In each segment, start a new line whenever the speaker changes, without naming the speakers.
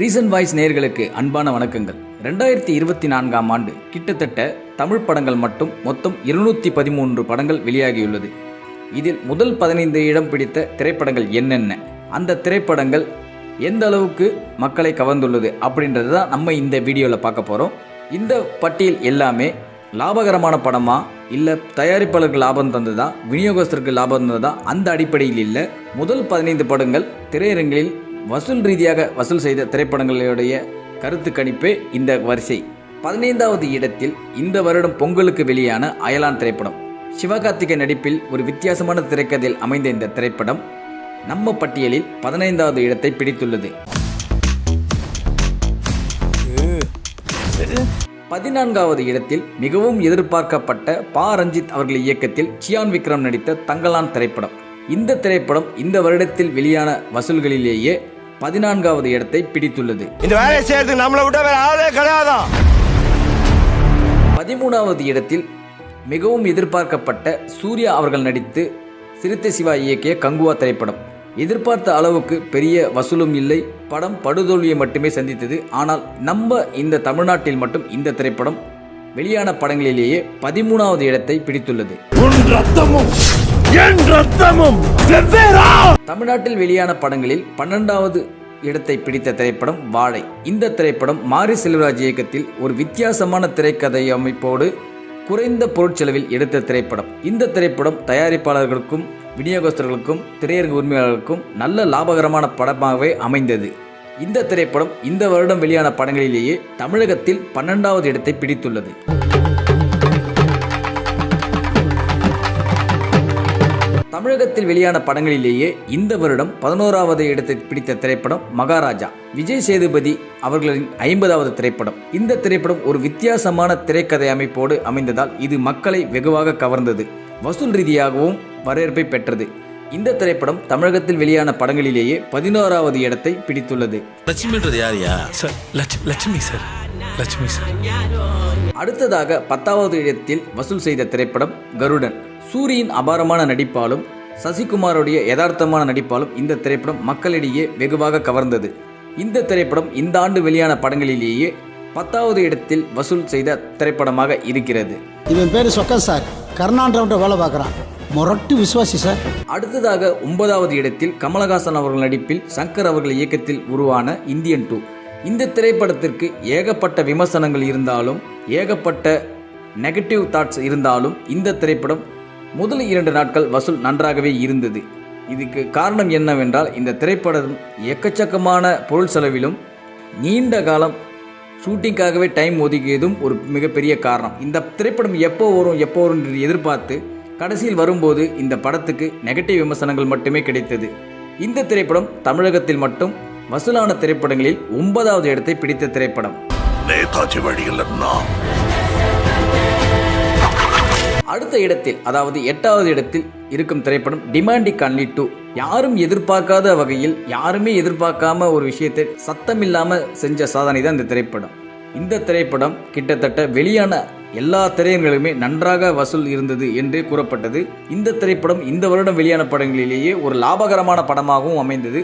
Reason voice நேர்களுக்கு அன்பான வணக்கங்கள். ரெண்டாயிரத்தி இருபத்தி நான்காம் ஆண்டு கிட்டத்தட்ட தமிழ் படங்கள் மட்டும் மொத்தம் இருநூற்றி பதிமூன்று படங்கள் வெளியாகியுள்ளது. இதில் முதல் பதினைந்து இடம் பிடித்த திரைப்படங்கள் என்னென்ன? அந்த திரைப்படங்கள் எந்த அளவுக்கு மக்களை கவர்ந்துள்ளது அப்படின்றது தான் நம்ம இந்த வீடியோவில் பார்க்க போகிறோம் இந்த பட்டியல் எல்லாமே லாபகரமான படமா இல்லை தயாரிப்பாளருக்கு லாபம் தந்ததா விநியோகஸ்தருக்கு லாபம் தந்ததா அந்த அடிப்படையில் இல்லை. முதல் பதினைந்து படங்கள் திரையரங்கில் வசூல் ரீதியாக வசூல் செய்த திரைப்படங்களுடைய கருத்து கணிப்பே இந்த வரிசை. பதினைந்தாவது இடத்தில் இந்த வருடம் பொங்கலுக்கு வெளியான அயலான் திரைப்படம். சிவகார்த்திகை நடிப்பில் ஒரு வித்தியாசமான திரைக்கதையில் அமைந்த இந்த திரைப்படம் நம்ம பட்டியலில் பதினைந்தாவது இடத்தை பிடித்துள்ளது. பதினான்காவது இடத்தில் மிகவும் எதிர்பார்க்கப்பட்ட பா. ரஞ்சித் அவர்கள் இயக்கத்தில் சியான் விக்ரம் நடித்த தங்கலான் திரைப்படம். இந்த திரைப்படம் இந்த வருடத்தில் வெளியான வசூல்களிலேயே பதினான்காவது இடத்தை பிடித்துள்ளது.
இந்த வேலையை செய்யறதுக்கு நம்மளை விட்ட வேற ஆளே கிடையாதான்
பதிமூணாவது இடத்தில் மிகவும் எதிர்பார்க்கப்பட்ட சூர்யா அவர்கள் நடித்து சிறுத்தை சிவா இயக்கிய கங்குவா திரைப்படம். எதிர்பார்த்த அளவுக்கு பெரிய வசூலும் இல்லை படம் படுதோல்வியை மட்டுமே சந்தித்தது. ஆனால் நம்ம இந்த தமிழ்நாட்டில் மட்டும் இந்த திரைப்படம் வெளியான படங்களிலேயே பதிமூணாவது இடத்தை பிடித்துள்ளது.
என் ரத்தமும் வெவ்வேறா.
தமிழ்நாட்டில் வெளியான படங்களில் பன்னெண்டாவது இடத்தை பிடித்த திரைப்படம் வாழை. இந்த திரைப்படம் மாரி செல்வராஜ் இயக்கத்தில் ஒரு வித்தியாசமான திரைக்கதை அமைப்போடு குறைந்த பொருட்செலவில் எடுத்த திரைப்படம். இந்த திரைப்படம் தயாரிப்பாளர்களுக்கும் விநியோகஸ்தர்களுக்கும் திரையரங்கு உரிமையாளர்களுக்கும் நல்ல லாபகரமான படமாகவே அமைந்தது. இந்த திரைப்படம் இந்த வருடம் வெளியான படங்களிலேயே தமிழகத்தில் பன்னெண்டாவது இடத்தை பிடித்துள்ளது. தமிழகத்தில் வெளியான படங்களிலேயே இந்த வருடம் பதினோராவது இடத்தை பிடித்த திரைப்படம் மகாராஜா. விஜய் சேதுபதி அவர்களின் ஐம்பதாவது திரைப்படம். இந்த திரைப்படம் ஒரு வித்தியாசமான திரைக்கதை அமைப்போடு அமைந்ததால் இது மக்களை வெகுவாக கவர்ந்தது. வசூல் ரீதியாகவும் வரவேற்பை பெற்றது. இந்த திரைப்படம் தமிழகத்தில் வெளியான படங்களிலேயே பதினோராவது இடத்தை பிடித்துள்ளது.
லட்சுமின்றது யாரியா
sir Lakshmi Lakshmi sir. Lakshmi sir.
அடுத்ததாக பத்தாவது இடத்தில் வசூல் செய்த திரைப்படம் கருடன். சூரியின் அபாரமான நடிப்பாலும் சசிகுமாருடைய யதார்த்தமான நடிப்பாலும் இந்த திரைப்படம் மக்களிடையே வெகுவாக கவர்ந்தது. இந்த திரைப்படம் இந்த ஆண்டு வெளியான படங்களிலேயே பத்தாவது இடத்தில் வசூல் செய்த திரைப்படமாக இருக்கிறது.
இவன் பேர் சொக்கன் சார். கர்நாடகாவிட்ட வேலை பார்க்குறான். முரட்டு விசுவாசி சார்.
அடுத்ததாக ஒன்பதாவது இடத்தில் கமலஹாசன் அவர்கள் நடிப்பில் சங்கர் அவர்கள் இயக்கத்தில் உருவான இந்தியன் டூ. இந்த திரைப்படத்திற்கு ஏகப்பட்ட விமர்சனங்கள் இருந்தாலும் ஏகப்பட்ட நெகட்டிவ் தாட்ஸ் இருந்தாலும் இந்த திரைப்படம் முதல் இரண்டு நாட்கள் வசூல் நன்றாகவே இருந்தது. இதுக்கு காரணம் என்னவென்றால் இந்த திரைப்படம் எக்கச்சக்கமான பொருள் செலவிலும் நீண்ட காலம் ஷூட்டிங்காகவே டைம் ஒதுக்கியதும் ஒரு மிகப்பெரிய காரணம். இந்த திரைப்படம் எப்போ வரும் எப்போ வரும் என்று எதிர்பார்த்து கடைசியில் வரும்போது இந்த படத்துக்கு நெகட்டிவ் விமர்சனங்கள் மட்டுமே கிடைத்தது. இந்த திரைப்படம் தமிழகத்தில் மட்டும் வசூலான திரைப்படங்களில் ஒன்பதாவது இடத்தை பிடித்த திரைப்படம்.
நேதாஜி வழியில்
அடுத்த இடத்தில் அதாவது எட்டாவது இடத்தில் இருக்கும் திரைப்படம் டிமாண்டி கான்லி டூ யாரும் எதிர்பார்க்காத வகையில் யாருமே எதிர்பார்க்காம ஒரு விஷயத்தை சத்தமில்லாம செஞ்ச சாதனை தான் இந்த திரைப்படம். இந்த திரைப்படம் கிட்டத்தட்ட வெளியான எல்லா திரையங்களுமே நன்றாக வசூல் இருந்தது என்றே கூறப்பட்டது. இந்த திரைப்படம் இந்த வருடம் வெளியான படங்களிலேயே ஒரு லாபகரமான படமாகவும் அமைந்தது.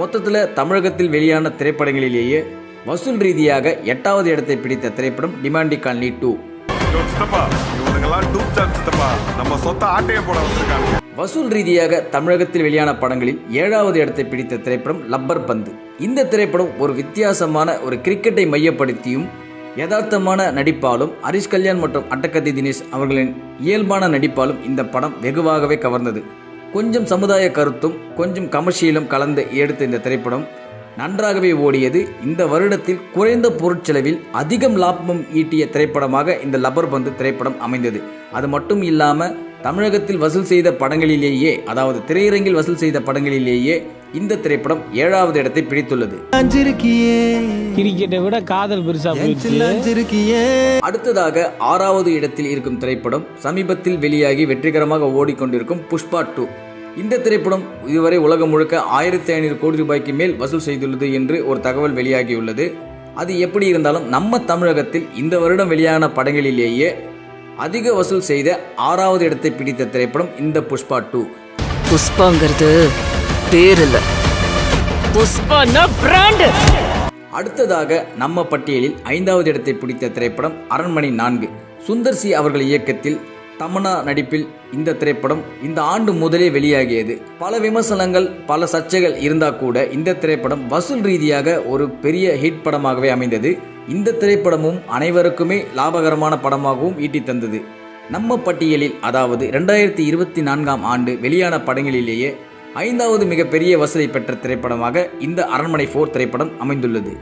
மொத்தத்தில் தமிழகத்தில் வெளியான திரைப்படங்களிலேயே வசூல் ரீதியாக எட்டாவது இடத்தை பிடித்த திரைப்படம் டிமாண்டி கான்லி டூ
யோ, சித்தப்பா. இவனுங்கெல்லாம் டூப் சான் சித்தப்பா. நம்ம சொத்த ஆட்டைய போட வந்திருக்காங்க
வசூல் ரீதியாக தமிழகத்தில் வெளியான படங்களில் ஏழாவது இடத்தை பிடித்த திரைப்படம் லப்பர் பந்து. இந்த திரைப்படம் ஒரு வித்தியாசமான ஒரு கிரிக்கெட்டை மையப்படுத்தியும் யதார்த்தமான நடிப்பாலும் ஹரிஷ் கல்யாண் மற்றும் அட்டகத்தி தினேஷ் அவர்களின் இயல்பான நடிப்பாலும் இந்த படம் வெகுவாகவே கவர்ந்தது. கொஞ்சம் சமுதாய கருத்தும் கொஞ்சம் கமர்ஷியலும் கலந்து எடுத்த இந்த திரைப்படம் நன்றாகவே ஓடியது. இந்த வருடத்தில் குறைந்த பொருட்செலவில் அதிகம் லாபம் ஈட்டிய திரைப்படமாக இந்த லப்பர் பந்து திரைப்படம் அமைந்தது. அது மட்டும் இல்லாமல் தமிழகத்தில் வசூல் செய்த படங்களிலேயே அதாவது திரையரங்கில் வசூல் செய்த படங்களிலேயே இந்த திரைப்படம் ஏழாவது இடத்தை பிடித்துள்ளது.
கிரிக்கெட்டை விட காதல் பெருசா
அடுத்ததாக ஆறாவது இடத்தில் இருக்கும் திரைப்படம் சமீபத்தில் வெளியாகி வெற்றிகரமாக ஓடிக்கொண்டிருக்கும் புஷ்பா டூ. இந்த திரைப்படம் இதுவரை உலகம் முழுக்க ஆயிரத்தி ஐநூறு கோடி ரூபாய்க்கு மேல் வசூல் செய்துள்ளது என்று ஒரு தகவல் வெளியாகியுள்ளது. அது எப்படி இருந்தாலும் நம்ம தமிழகத்தில் இந்த வருடம் வெளியான படங்களிலேயே அதிக வசூல் செய்த ஆறாவது இடத்தை பிடித்த திரைப்படம் இந்த புஷ்பா டூ.
புஷ்பாங்கிறது பேர் இல்ல புஷ்பான்னா பிராண்ட்.
அடுத்ததாக நம்ம பட்டியலில் ஐந்தாவது இடத்தை பிடித்த திரைப்படம் அரண்மனை நான்கு. சுந்தர் சி அவர்கள் இயக்கத்தில் தமன்னா நடிப்பில் இந்த திரைப்படம் இந்த ஆண்டு முதலே வெளியாகியது. பல விமர்சனங்கள் பல சர்ச்சைகள் இருந்தால் கூட இந்த திரைப்படம் வசூல் ரீதியாக ஒரு பெரிய ஹிட் படமாகவே அமைந்தது. இந்த திரைப்படமும் அனைவருக்குமே லாபகரமான படமாகவும் ஈட்டி தந்தது. நம்ம பட்டியலில் அதாவது ரெண்டாயிரத்தி இருபத்தி நான்காம் ஆண்டு வெளியான படங்களிலேயே ஐந்தாவது மிகப்பெரிய வசூலை பெற்ற திரைப்படமாக இந்த அரண்மனை ஃபோர் திரைப்படம் அமைந்துள்ளது.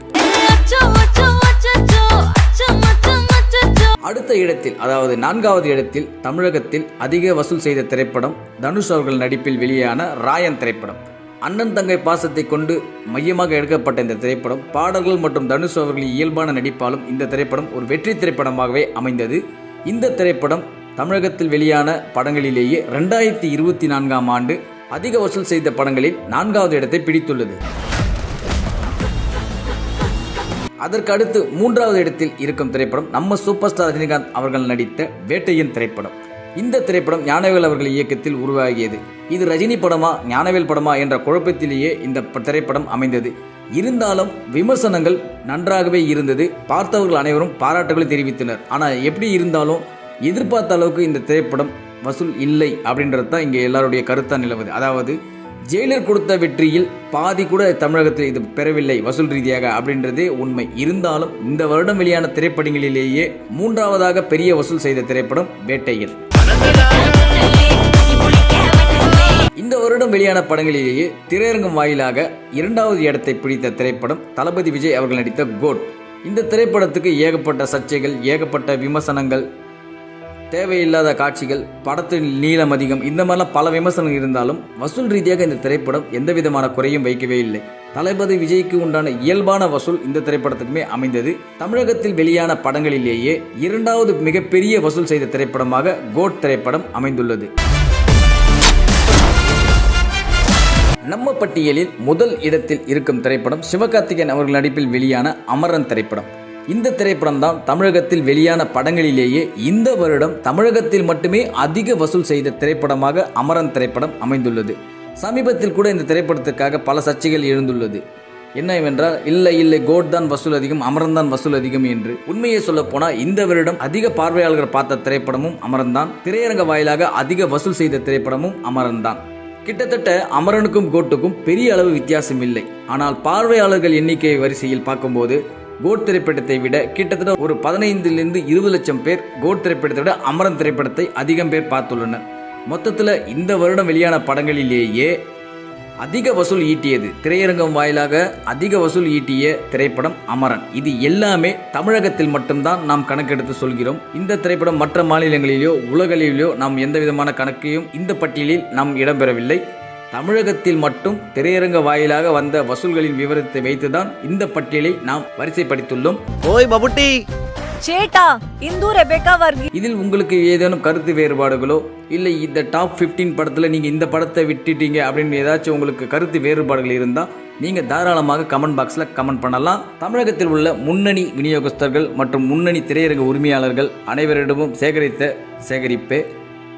அடுத்த இடத்தில் அதாவது நான்காவது இடத்தில் தமிழகத்தில் அதிக வசூல் செய்த திரைப்படம் தனுஷ் அவர்கள் நடிப்பில் வெளியான ராயன் திரைப்படம். அண்ணன் தங்கை பாசத்தை கொண்டு மையமாக எடுக்கப்பட்ட இந்த திரைப்படம் பாடல்கள் மற்றும் தனுஷ் அவர்களின் இயல்பான நடிப்பாலும் இந்த திரைப்படம் ஒரு வெற்றி திரைப்படமாகவே அமைந்தது. இந்த திரைப்படம் தமிழகத்தில் வெளியான படங்களிலேயே ரெண்டாயிரத்தி இருபத்தி நான்காம் ஆண்டு அதிக வசூல் செய்த படங்களில் நான்காவது இடத்தை பிடித்துள்ளது. அதற்கு அடுத்து மூன்றாவது இடத்தில் இருக்கும் திரைப்படம் நம்ம சூப்பர் ஸ்டார் ரஜினிகாந்த் அவர்கள் நடித்த வேட்டையின் திரைப்படம். இந்த திரைப்படம் ஞானவேல் அவர்கள் இயக்கத்தில் உருவாகியது. இது ரஜினி படமா ஞானவேல் படமா என்ற குழப்பத்திலேயே இந்த திரைப்படம் அமைந்தது. இருந்தாலும் விமர்சனங்கள் நன்றாகவே இருந்தது. பார்த்தவர்கள் அனைவரும் பாராட்டுகளை தெரிவித்தனர். ஆனால் எப்படி இருந்தாலும் எதிர்பார்த்த அளவுக்கு இந்த திரைப்படம் வசூல் இல்லை அப்படின்றது தான் இங்கே எல்லாருடைய கருத்தாக நிலவுது. அதாவது ஜெயிலர் கொடுத்த வெற்றியில் பாதி கூட தமிழகத்தில் இது பெறவில்லை வசூல் ரீதியாக அப்படின்றதே உண்மை. இருந்தாலும் இந்த வருடம் வெளியான திரைப்படங்களிலேயே மூன்றாவதாக பெரிய வசூல் செய்த திரைப்படம் வேட்டையில். இந்த வருடம் வெளியான படங்களிலேயே திரையரங்கம் வாயிலாக இரண்டாவது இடத்தை பிடித்த திரைப்படம் தளபதி விஜய் அவர்கள் நடித்த கோட். இந்த திரைப்படத்துக்கு ஏகப்பட்ட சர்ச்சைகள் ஏகப்பட்ட விமர்சனங்கள் தேவையில்லாத காட்சிகள் படத்தின் நீளம் அதிகம் இந்த மாதிரிலாம் பல விமர்சனம் இருந்தாலும் வசூல் ரீதியாக இந்த திரைப்படம் எந்த விதமான குறையும் வைக்கவே இல்லை. தளபதி விஜய்க்கு உண்டான இயல்பான வசூல் இந்த திரைப்படத்துக்குமே அமைந்தது. தமிழகத்தில் வெளியான படங்களிலேயே இரண்டாவது மிகப்பெரிய வசூல் செய்த திரைப்படமாக கோட் திரைப்படம் அமைந்துள்ளது. நம்ம பட்டியலில் முதல் இடத்தில் இருக்கும் திரைப்படம் சிவகார்த்திகேயன் அவர்கள் நடிப்பில் வெளியான அமரன் திரைப்படம். இந்த திரைப்படம் தான் தமிழகத்தில் வெளியான படங்களிலேயே இந்த வருடம் தமிழகத்தில் மட்டுமே அதிக வசூல் செய்த திரைப்படமாக அமரன் திரைப்படம் அமைந்துள்ளது. சமீபத்தில் கூட இந்த திரைப்படத்திற்காக பல சர்ச்சைகள் எழுந்துள்ளது. என்னவென்றால் இல்லை இல்லை கோட் தான் வசூல் அதிகம் அமரன் தான் வசூல் அதிகம் என்று. உண்மையை சொல்ல போனால் இந்த வருடம் அதிக பார்வையாளர்கள் பார்த்த திரைப்படமும் அமரன் தான். திரையரங்க வாயிலாக அதிக வசூல் செய்த திரைப்படமும் அமரன் தான். கிட்டத்தட்ட அமரனுக்கும் கோட்டுக்கும் பெரிய அளவு வித்தியாசம் இல்லை. ஆனால் பார்வையாளர்கள் எண்ணிக்கை வரிசையில் பார்க்கும்போது கோட் திரைப்படத்தை விட கிட்டத்தட்ட ஒரு பதினைந்திலிருந்து இருபது லட்சம் பேர் கோட் திரைப்படத்தை விட அமரன் திரைப்படத்தை அதிகம் பேர் பார்த்துள்ளனர். மொத்தத்தில் இந்த வருடம் வெளியான படங்களிலேயே அதிக வசூல் ஈட்டியது திரையரங்கம் வாயிலாக அதிக வசூல் ஈட்டிய திரைப்படம் அமரன். இது எல்லாமே தமிழகத்தில் மட்டும்தான் நாம் கணக்கெடுத்து சொல்கிறோம். இந்த திரைப்படம் மற்ற மாநிலங்களிலோ உலகளிலோ நாம் எந்த விதமான கணக்கையும் இந்த பட்டியலில் நாம் இடம்பெறவில்லை. தமிழகத்தில் மட்டும் திரையரங்க வாயிலாக வந்த வசூல்களின் விவரத்தை வைத்துதான் இந்த பட்டியலை நாம் வரிசைப்படுத்தியுள்ளோம்.
ஓய் பபுட்டி
சேட்டா இந்து ரெபேக்கா வர்கி
இதில் உங்களுக்கு ஏதேனும் கருத்து வேறுபாடுகளோ? இல்லை இந்த டாப் 15 படத்தில் நீங்கள் இந்த படத்தை விட்டுட்டீங்க அப்படின்னு ஏதாச்சும் உங்களுக்கு கருத்து வேறுபாடுகள் இருந்தால் நீங்கள் தாராளமாக கமெண்ட் பாக்ஸில் கமெண்ட் பண்ணலாம். தமிழகத்தில் உள்ள முன்னணி விநியோகஸ்தர்கள் மற்றும் முன்னணி திரையரங்க உரிமையாளர்கள் அனைவரிடமும் சேகரித்த சேகரிப்பே.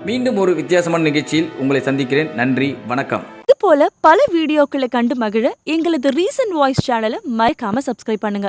மீண்டும் ஒரு வித்தியாசமான நிகழ்ச்சியில் உங்களை சந்திக்கிறேன். நன்றி வணக்கம்.
இது போல பல வீடியோக்களை கண்டு மகிழ எங்களது ரீசன்ட் வாய்ஸ் சேனலை மறக்காம சப்ஸ்கிரைப் பண்ணுங்க.